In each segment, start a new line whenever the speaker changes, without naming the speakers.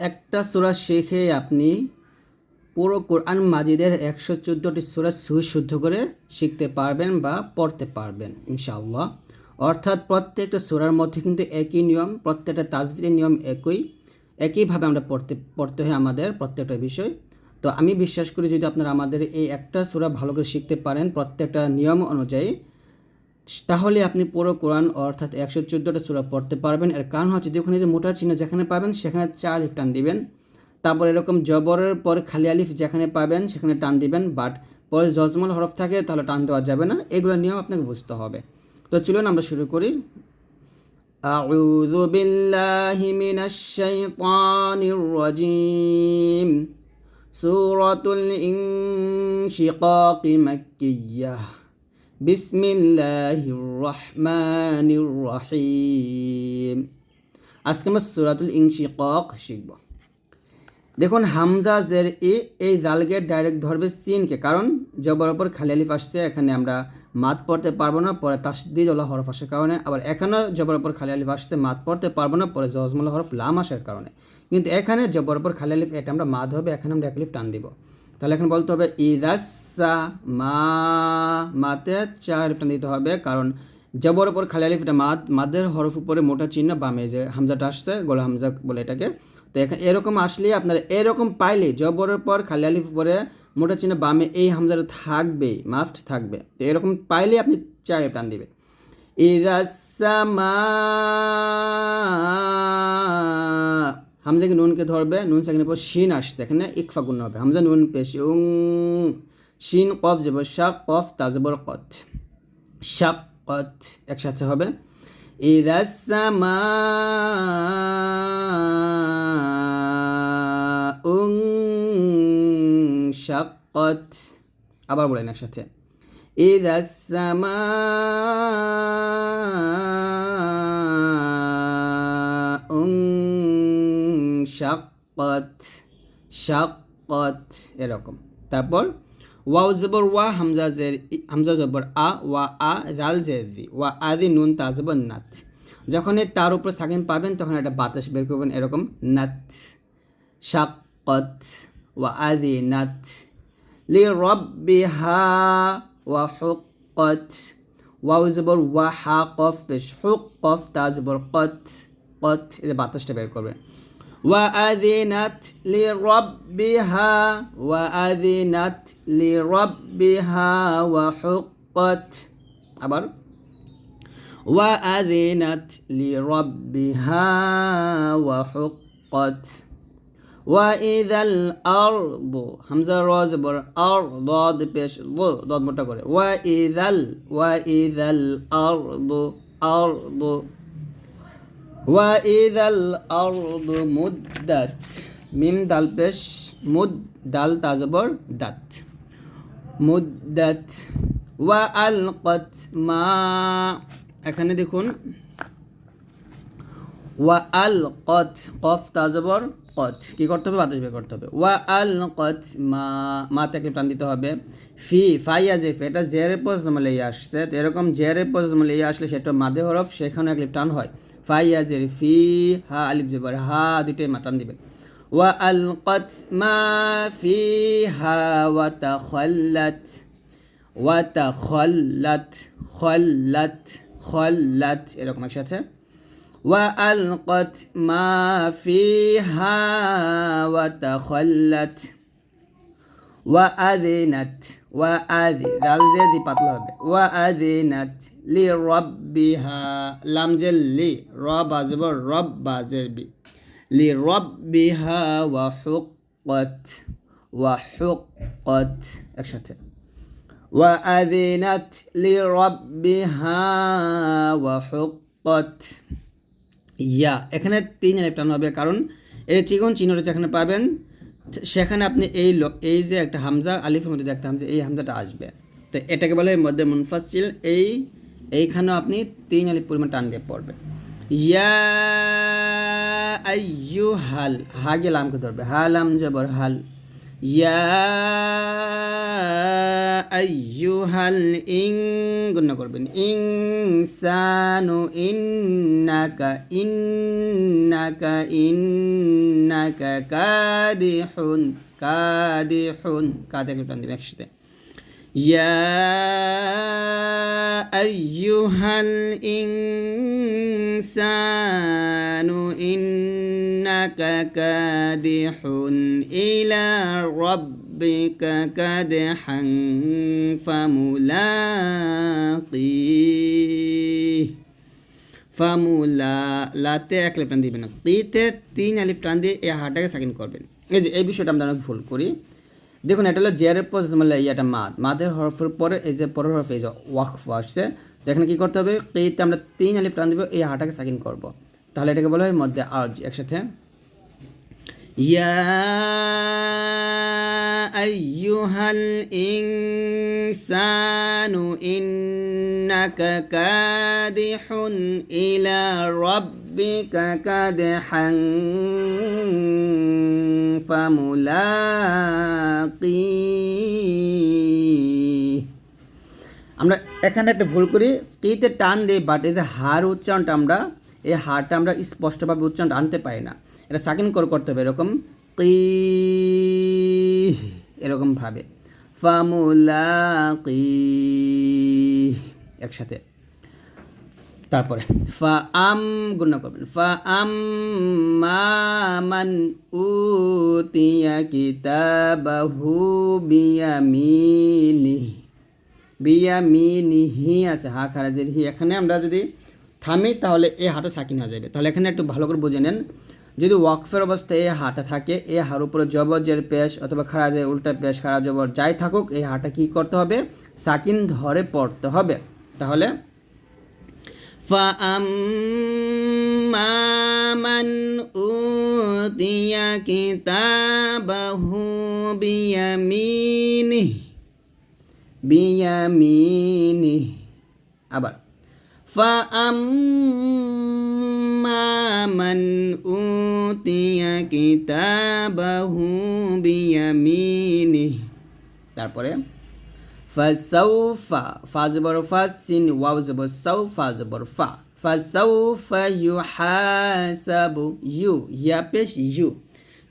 একটা সূরা শেখে আপনি পুরো কোরআন মাজিদের একশো চোদ্দোটি সূরা সুশুদ্ধ করে শিখতে পারবেন বা পড়তে পারবেন, ইনশাআল্লাহ। অর্থাৎ প্রত্যেকটা সূরার মধ্যে কিন্তু একই নিয়ম, প্রত্যেকটা তাজবিদের নিয়ম একই, একইভাবে আমরা পড়তে পড়তে হয় আমাদের প্রত্যেকটা বিষয়। তো আমি বিশ্বাস করি যদি আপনারা আমাদের এই একটা সূরা ভালো করে শিখতে পারেন প্রত্যেকটা নিয়ম অনুযায়ী তাহলে আপনি পুরো কোরআন অর্থাৎ একশো চোদ্দোটা সূরা পড়তে পারবেন এর কারণ হচ্ছে যখন এই যে মোটা চিহ্ন যেখানে পাবেন সেখানে চার আলিফ টান দিবেন তারপর এরকম জবরের পর খালি আলিফ যেখানে পাবেন সেখানে টান দিবেন বাট পরে জজমাল হরফ থাকে তাহলে টান দেওয়া যাবে না এগুলো নিয়ম আপনাকে বুঝতে হবে তো চলুন আমরা শুরু করি أعوذ بالله من الشيطان الرجيم سورة الانشقاق مكية বিসমিল্লাহির রহমানির রহিম। আজকে আমরা সুরাতুল ইনশিকক শিখব। দেখুন, হামজা, জের, ই এই জালগের ডাইরেক্ট ধরবে সিনকে, কারণ জবর ওপর খালি আলিফ আসছে, এখানে আমরা মাত পড়তে পারব না, পরে তাসদিদ ওলা হরফ আসার কারণে, আবার এখানেও জবর ওপর খালি আলিফ আসছে, মাত পড়তে পারব না, পরে জজমল হরফ লাম আসার কারণে। কিন্তু এখানে জবর ওপর খালি আলিফ, এটা আমরা মাত হবে, এখানে আমরা এক টান দিব। তাহলে এখন বলতে হবে, ইদাসা মা মাতে চার আলিফ দিতে হবে, কারণ জবর ওপর খালি আলিফ, এটা মাদ, মাদের হরফ উপরে মোটা চিহ্ন বামে, যে হামজাটা আসছে, গোলা হামজা বলে এটাকে। তো এখানে এরকম আসলে আপনারা এরকম পাইলে জবরের পর খালি আলিফ উপরে মোটা চিহ্ন বামে এই হামজাটা থাকবে মাস্ট থাকবে। তো এরকম পাইলে আপনি চার টান দিবেন। ইদাসামা হামজাকে নুনকে ধরবে নুন সাকিনের পর শিন আসছে এখানে ইকফা গুণ হবে হামজা নুন পেশ উং শিন কফ যাব শাক কফ তাজবর কত শাক কত একসাথে হবে إذا السماء انشقت আবার বলেন একসাথে إذا السماء শাকত শাকত এরকম। তারপর ওয়াও জবর ওয়া, হামজা জের, হামজা জবর আ, ওয়া আ, রাল জেরদি ওয়া আদি নুন, তা জবর নাথ যখন তার উপর সাকিন পাবেন, তখন একটা বাতাস বের করবেন, এরকম নাথ শাকত ওয়া আদি নাথ লি রব্বিহা, ওয়া হুকত ওয়াও জবর ওয়া হা কফ, বেশ হুক কফ তা জবর কত কত, এই বাতাসটা বের করবেন। وأذنت لربها وأذنت لربها وحقت. أبر وأذنت لربها وحقت. وإذا الأرض همزة روزبر أرض ضاد بيش ضاد متكرر وإذا وإذا الأرض أرض. ওয়াইদাল আরদ মুদাত মিম দাল পেশ, মুদ, দাল তাজবর, দাত। মুদাত ওয়া আল মা, এখানে দেখুন। ওয়া আল কত কফ তাজবর, কত। কি করতে হবে? বাতাস বের করতে হবে। ওয়া আল কত মা মা তাকে প্রাণ দিতে হবে। ফি ফাই ফাইয়া যে এটা জেরে পজ জমালে আসছে। তো এরকম জেরে পজ জমালে আসলে সেটা মাদে হরফ সেখানে এক লিপ টান হয়। ফাইয়া জের ফি হা আলিফ জবর হা দুইটাই মাটান দিবেন ওয়া আল কত মা ফি হা ওয়া তা খল্লাত ওয়া তা খল্লাত খল্লাত খল্লাত এরকম একসাথে ওয়া আল কত মা ফি হা ওয়া আদি লাল যে দি পাতলা হবে। ওয়া আদিনাত লি রব্বিহা লাম যে লি র বাজব রব বাজের বি লি রব্বিহা ওয়া হুক্কত ওয়া হুক্কত একসাথে। ওয়া আদিনাত লি রব্বিহা ওয়া হুক্কত, ইয়া। এখানে তিন আলিফ টান হবে, কারণ এই চিকন চিহ্নটা যেখানে পাবেন সেখানে আপনি এই এই যে একটা হামজা আলিফের মধ্যে দেখতে হামজা এই হামজাটা আসবে। তো এটাকে বলে মধ্যে মুনফাসিল এই, এইখানেও আপনি তিন আলিফ পরিমাণ টান দিয়ে পড়বেন। ইয়া আইয়ু হাল হা গেলামকে লামকে ধরবে। হাল আম জবর, হাল। আইয়ুহাল ইং গুণ করবেন। ইনসানু ইন্নাকা ইন্নাকা ইন্নাকা কাদিহুন কাদিহুন কাদে টান দিবেন একসাথে يا أيها الإنسان إنك كادح إلى ربك كدحا فملاقيه ফামুলা লাতে এক লিফ টান দিবেন না তিতে তিন আলিফ টান দিয়ে এই হাটাকে সাকিন করবেন এই যে এই বিষয়টা আমরা অনেক ভুল করি দেখুন, এটা হলো জেয়ারের পর মানে ইয়াটা মাদ। মাদের হরফের পরে এই যে পরের হরফ এই যে ওয়াকফ আসছে এখানে কী করতে হবে? কেইতে আমরা তিন আলিফ টান দেবো, এই হাটাকে সাকিন করব। তাহলে এটাকে বলা হয় মধ্যে আজ একসাথে। ইয়া আইয়ুহাল ইনসানু ইন্নাকা কাদিহুন ইলা রাব্বিকা কাদহান ফামুলাকি আমরা এখানে একটা ভুল করি। কিতে টান দিই বাট এই যে হার উচ্চারণটা আমরা, এই হারটা আমরা স্পষ্টভাবে উচ্চারণ আনতে পারি না। এটা সাকিন করে করতে হবে, এরকম কি এরকমভাবে ফামুলাকি, একসাথে। তারপরে ফা আম গুণ করবেন ফা আম মান উতিয়া কিতাবাহু বিয়ামিনি বিয়ামিনি হি আছে, হা খারাজের হি, এখানে আমরা যদি থামি, তাহলে এ হাটা সাকিন হয়ে যাবে। তাহলে এখানে একটু ভালো করে বুঝে নেন যদি ওয়াকফের অবস্থায় এই হাটা থাকে এই হার উপরে জবজের পেশ অথবা খারাজের উল্টা পেশ খারা জবর যাই থাকুক এই হাটা কি করতে হবে সাকিন ধরে পড়তে হবে তাহলে فأما من أوتي كتابه بيمينه بيمينه আবার فأما من أوتي উতিয়া কিতাবাহু বিয়ামিনি তারপরে, ফাসাউফা ফাজবর ফাসিন ওয়াজব সাউ ফাজবর ফা। ফাসাউফা ইউহাসাবু, ইউ, ইয়া পেশ, ইউ।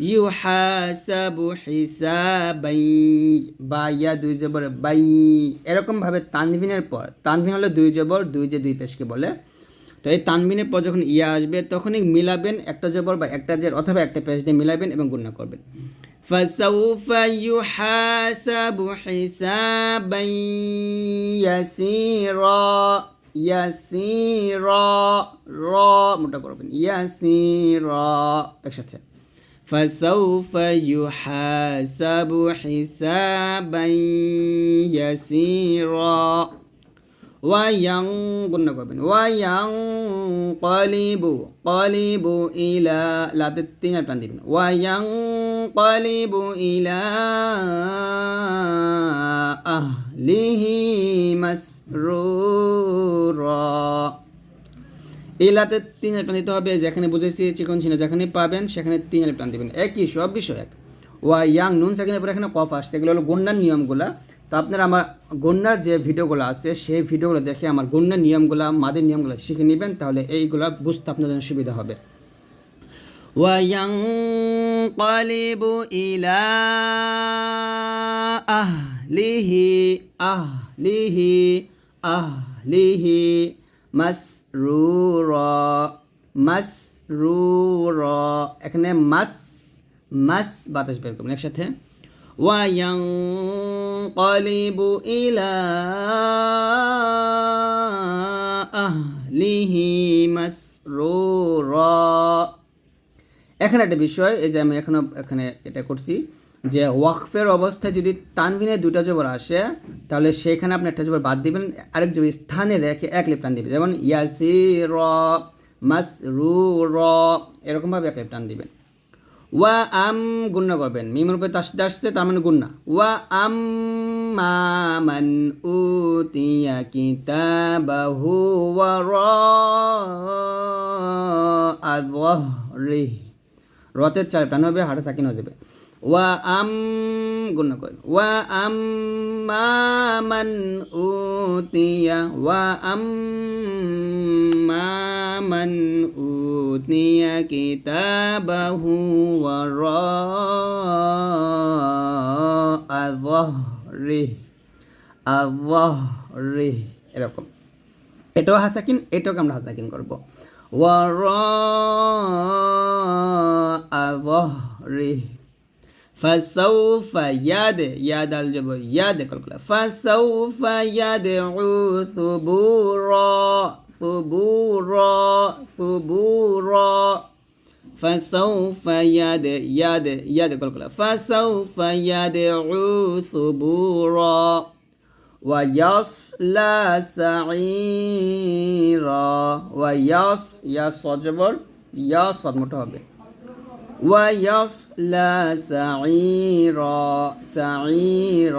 ইউহাসাবু হিসাবাই বাইয়া দুই জবর বাই। এরকমভাবে তানভিনের পর, তানভিন হলো দুই জবর, দুই যে দুই পেশকে বলে। তো এই তানবিনের পর যখন ইয়া আসবে তখনই মিলাবেন একটা জবর বা একটা জের অথবা একটা পেশ দিয়ে মিলাবেন এবং গুণনা করবেন فسوف يحاسب حسابا يسيرا يسيرا را মোটা করবেন يسيرا একসাথে فسوف يحاسب حسابا يسيرا ওয়ায়াং গুণ করবেন ওয়ায়াং কলিবু কলিবু ইলা লাতে তিন আর টান দিবেন ওয়ায়াং কলিবু ইলা আহলিহি মাসরুরা। ইলাতে তিন আলিফ টান দিতে হবে যেখানে বুঝেছি চিকন ছিল যেখানে পাবেন, সেখানে তিন আলিফ টান দিবেন। একই সব বিষয় এক ওয়া ইয়াং নুন সেখানে পরে এখানে কফ আসছে, এগুলো হলো গন্ডার নিয়মগুলা। তো আপনারা আমার গন্যার যে ভিডিওগুলো আছে সেই ভিডিওগুলো দেখে আমার গন্যার নিয়মগুলো মাদের নিয়মগুলো শিখে নেবেন তাহলে এইগুলো বুঝতে আপনাদের জন্য সুবিধা হবে وينقلب إلى أهله أهله أهله مسرورا مسرورا এখানে মাস মাস বাতাস বের করবেন একসাথে وينقلب إلى أهله مسرورا এখানে একটা বিষয় এই যে আমি এখনো এখানে এটা করছি যে ওয়াকফের অবস্থায় যদি তানভিনের দুটা জবর আসে তাহলে সেখানে আপনি একটা জবর বাদ দিবেন আরেক জবর স্থানে রেখে এক লিপ টান দিবেন যেমন ইয়াসি র মাস রু র এরকমভাবে এক লিপ টান দিবেন ওয়া আম গুন্না করবেন। মিমের উপরে তাসিদ আসছে, তার মানে গুন্না ওয়া আম মামান উতিয়া কিতাবাহু ওয়া রতের চার টান হবে হাড়ে সাকিন হয়ে যাবে। ওয়া আম, গুণ করেন ওয়া আম মান উতিয়া, ওয়া আম মান উতিয়া কিতাবাহু আযহরি আযহরি, এরকম। এটাও হাসাকিন, এটাকে আমরা হাসাকিন করব। ওয়া রা আযহরি فسوف يد يد الجبر يد كالكلا فسوف يدعو ثبورا ثبورا ثبورا. فسوف يد يد يد كالكلا فسوف يدعو ثبورا. ويصلى سعيرا. ويص يا صجبر يا صد متهبه ওয়াইফলা সাঈর সাঈর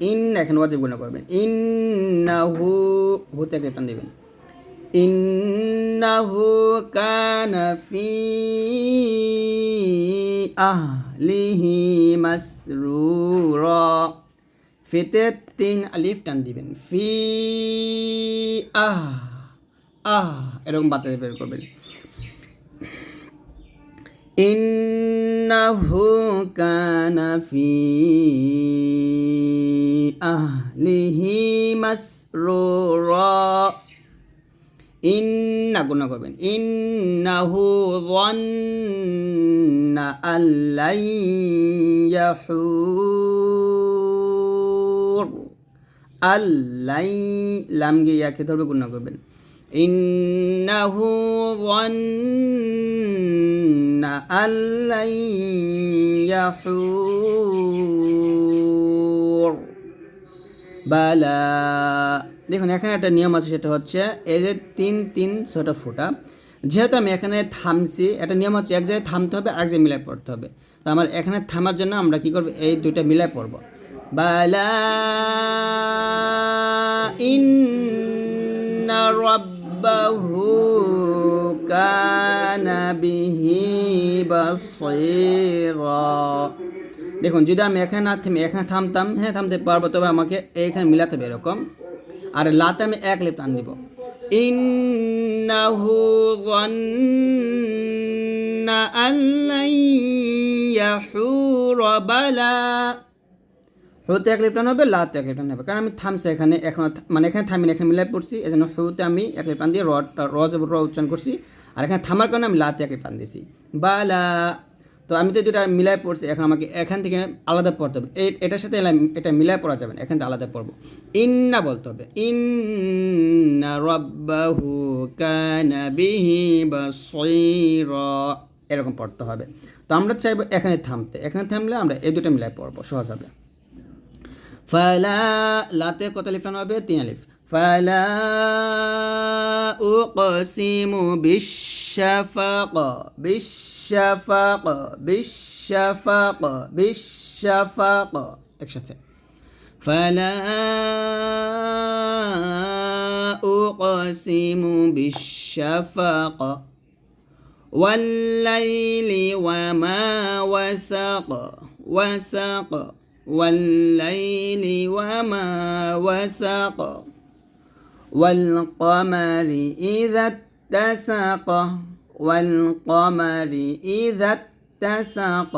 ইন এখন ওয়াজিব গুণা করবেন। ইন্নাহু হু থেকে টান দেবেন। ইন্নাহু কানা ফি আহলিহি মাসরুরা ফিতে তিন আলিফ টান দিবেন। ফি আহ আহ, এরকম বাতাস বের করবেন। ইন্নাহু কানা ফি আহলিহি মাসরুরা ইন্না গুণ করবেন ইন্নাহু ওয়ান্না আল্লাইয়াহুর আল্লাই লামগে ইয়াকে ধরবে গুণ করবেন ইন্নাহু ظن أن لن يحور বালা দেখুন এখানে একটা নিয়ম আছে সেটা হচ্ছে এই যে তিন তিন ছটা ফোঁটা যেহেতু আমি এখানে থামছি একটা নিয়ম হচ্ছে এক জায়গায় থামতে হবে আর এক জায়গায় মিলাই পড়তে হবে তো আমার এখানে থামার জন্য আমরা কী করবো এই দুইটা মিলাই পড়বো বালা ইন্না রব্বাহু কানা বিহি বাসীরা দেখুন যদি আমি এখানে না থেমে এখানে থামতাম হ্যাঁ থামতে পারবো তবে আমাকে এইখানে মিলাতে হবে এরকম আর লাতে আমি এক লিপ টান দিব ইন্নাহু ظن أن لن يحور بلى হুতে এক লিপ টান হবে লাতে এক লিপ টান হবে কারণ আমি থামছি এখানে, এখন মানে এখানে থামি এখানে মিলাই পড়ছি এই জন্য হুতে আমি এক লিপ টান দিয়ে র জবর র উচ্চারণ করছি, আর এখানে থামার কারণে আমি লাতে এক লিপ টান দিছি। বালা। তো আমি তো দুটা মিলাই পড়ছি, এখন আমাকে এখান থেকে আলাদা পড়তে হবে। এটার সাথে এটা মিলাই পড়া যাবে না, এখান থেকে আলাদা পড়ব। ইন্না বলতে হবে, ইন্না রব্বাহু কানা বিহি বাসীরা। এরকম পড়তে হবে। তো আমরা চাইব এখানে থামতে, এখানে থামলে আমরা এই দুটো মিলাই পড়ব, সহজ হবে। ফালা লাতে কত লিফ টানো হবে তিন আলিফ ফালা উকসিমু বিশ্বফাক বিশ্বফাক বিশ্বফাক বিশ্বফাক একসাথে فلا أقسم بالشفق والليل وما وسق وسق والليل وما وسق والقمر إذا اتسق والقمر إذا اتسق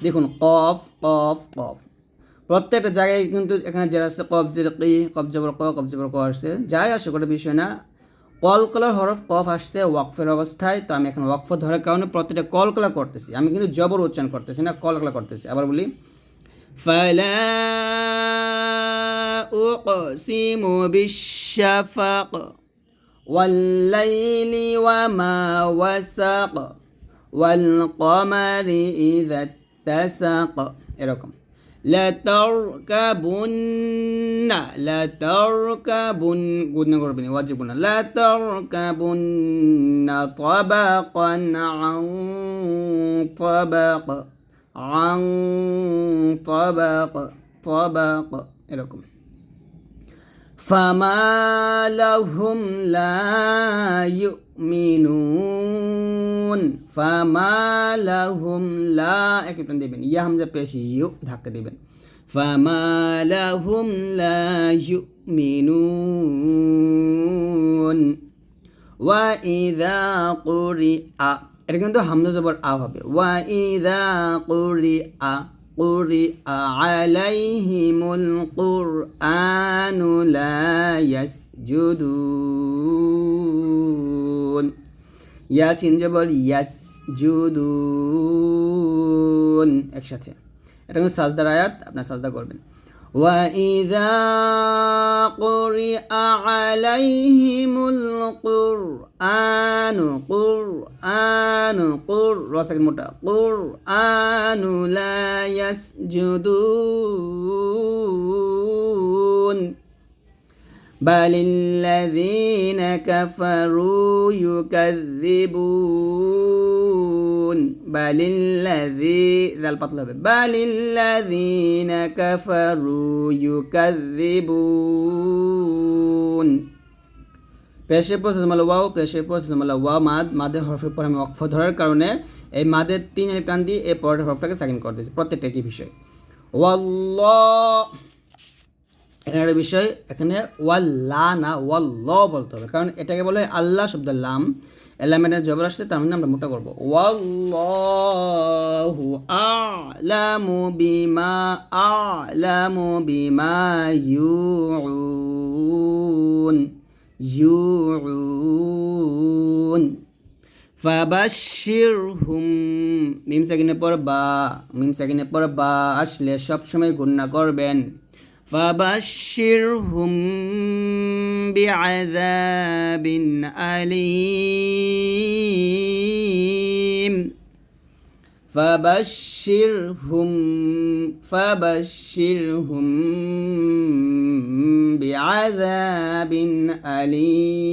দেখুন কফ কফ কফ প্রত্যেকটা জায়গায় কিন্তু এখানে যারা আছে কফ জের কি কফ জবর ক কফ জবর ক আসছে যাই আসে কোনো বিষয় না কলকলার হরফ কফ আসছে ওয়াকফের অবস্থায় তো আমি এখন ওয়াকফ ধরার কারণে প্রত্যেকটা কলকলা করতেছি আমি কিন্তু জবর উচ্চারণ করতেছি না কলকলা করতেছি আবার বলি فلا أقسم بالشفق والليل وما وسق والقمر إذا اتسق. إيركم لتركبن لتركبن. قلنا قربني واجبنا لتركبن طبقا عن طبق. আং তবাক তবাক এরকম فما لهم لا يؤمنون فما لهم لا একটু টান দিবেন ইয়া হামজা পেশ ইউ ধাক্কা দিবেন فما لهم لا يؤمنون وإذا قرئ এটা কিন্তু হামজা জবর আ হবে। ওয়া ইদা জুদুন একসাথে। এটা কিন্তু সাজদার আয়াত, আপনার সাজদা করবেন। وإذا قرئ عليهم القرآن قرآن قر راسك موتا قرآن لا يسجدون. بل الذين كفروا يكذبون. يؤمنون بل الذي ذا البطل بل الذين كفروا يكذبون পেশে প্রসেস মালা ওয়াও পেশে প্রসেস মালা ওয়া মাদ মাদে হরফের পর আমি অক্ষ ধরার কারণে এই মাদের তিন আলিফ টান দিয়ে এই পরের হরফটাকে সেকেন্ড করে দিয়েছি, প্রত্যেকটা কি বিষয়। ওয়াল্ল এখানে বিষয়, এখানে ওয়াল্লা না ওয়াল্ল বলতে হবে, কারণ এটাকে বলে আল্লাহ শব্দের লাম। এলামেন্টের জবর আসছে, তার মানে আমরা মোটা করব। ওয়াল্লাহু আলামু বিমা আলামু বিমা ইউউন ইউউন। ফাবাশিরহুম মিম সাকিনের পর বা, মিম সাকিনের পর বা আসলে সবসময় গুণনা করবেন। فبشرهم بعذاب أليم. فبشرهم فبشرهم بعذاب أليم.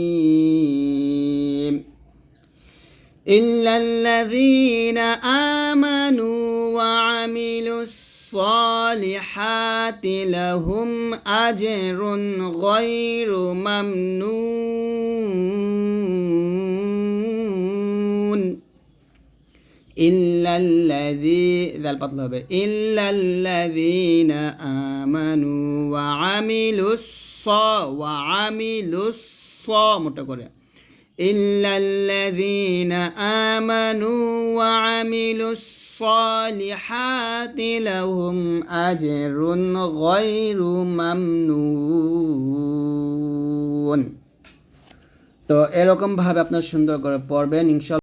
إلا الذين آمنوا وعملوا الصالحات لهم أجر غير ممنون إلا الذي ذا المطلب إلا الذين آمنوا وعملوا الص وعملوا الص متكرر إلا الذين آمنوا وعملوا الصالحات لهم أجر غير ممنون তো এরকম ভাবে আপনার সুন্দর করে পড়বেন ইনশাল্লাহ